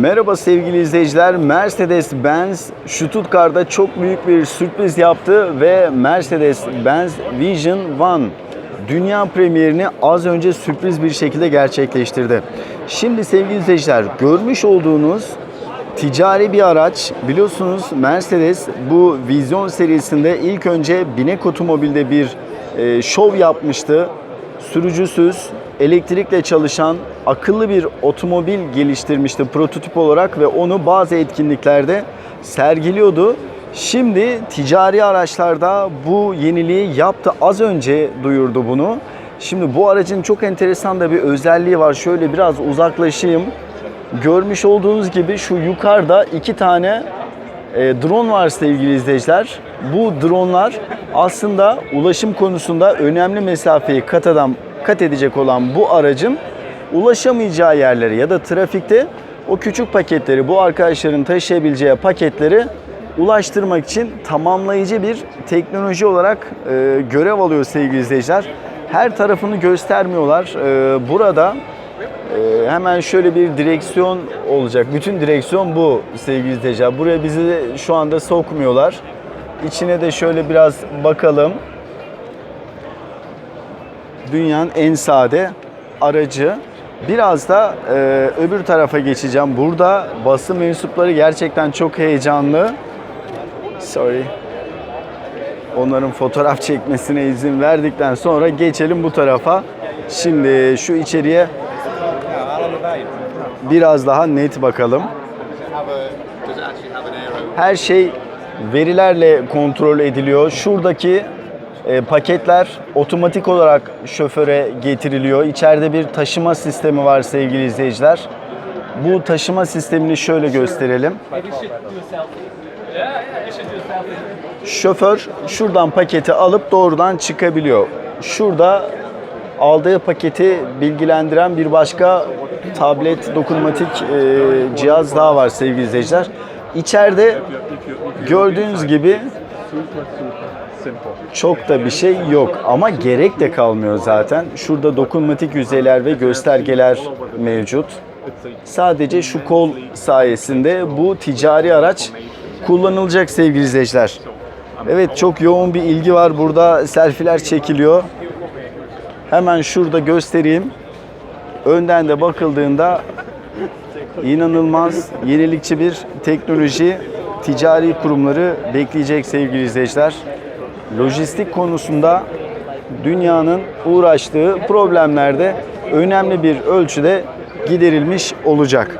Merhaba sevgili izleyiciler. Mercedes-Benz Stuttgart'ta çok büyük bir sürpriz yaptı ve Mercedes-Benz Vision One dünya premierini az önce sürpriz bir şekilde gerçekleştirdi. Şimdi sevgili izleyiciler görmüş olduğunuz ticari bir araç. Biliyorsunuz Mercedes bu Vision serisinde ilk önce binek otomobilde bir e, şov yapmıştı. Sürücüsüz, elektrikle çalışan akıllı bir otomobil geliştirmişti prototip olarak ve onu bazı etkinliklerde sergiliyordu. Şimdi ticari araçlarda bu yeniliği yaptı. Az önce duyurdu bunu. Şimdi bu aracın çok enteresan da bir özelliği var. Şöyle biraz uzaklaşayım. Görmüş olduğunuz gibi şu yukarıda iki tane e, drone var sevgili izleyiciler. Bu dronlar aslında ulaşım konusunda önemli mesafeyi kat, adam, kat edecek olan bu aracın ulaşamayacağı yerlere ya da trafikte o küçük paketleri, bu arkadaşların taşıyabileceği paketleri ulaştırmak için tamamlayıcı bir teknoloji olarak e, görev alıyor sevgili izleyiciler. Her tarafını göstermiyorlar. E, burada ee, hemen şöyle bir direksiyon olacak. Bütün direksiyon bu sevgili izleyiciler. Buraya bizi şu anda sokmuyorlar. İçine de şöyle biraz bakalım. Dünyanın en sade aracı. Biraz da e, öbür tarafa geçeceğim. Burada basın mensupları gerçekten çok heyecanlı. Sorry. Onların fotoğraf çekmesine izin verdikten sonra geçelim bu tarafa. Şimdi şu içeriye biraz daha net bakalım. Her şey verilerle kontrol ediliyor. Şuradaki e, paketler otomatik olarak şoföre getiriliyor. İçeride bir taşıma sistemi var sevgili izleyiciler. Bu taşıma sistemini şöyle gösterelim. Şoför şuradan paketi alıp doğrudan çıkabiliyor. Şurada aldığı paketi bilgilendiren bir başka tablet dokunmatik e, cihaz daha var sevgili izleyiciler. İçeride gördüğünüz gibi çok da bir şey yok ama gerek de kalmıyor zaten. Şurada dokunmatik yüzeyler ve göstergeler mevcut. Sadece şu kol sayesinde bu ticari araç kullanılacak sevgili izleyiciler. Evet çok yoğun bir ilgi var. Burada selfiler çekiliyor. Hemen şurada göstereyim. Önden de bakıldığında inanılmaz yenilikçi bir teknoloji ticari kurumları bekleyecek sevgili izleyiciler. Lojistik konusunda dünyanın uğraştığı problemlerde önemli bir ölçüde giderilmiş olacak.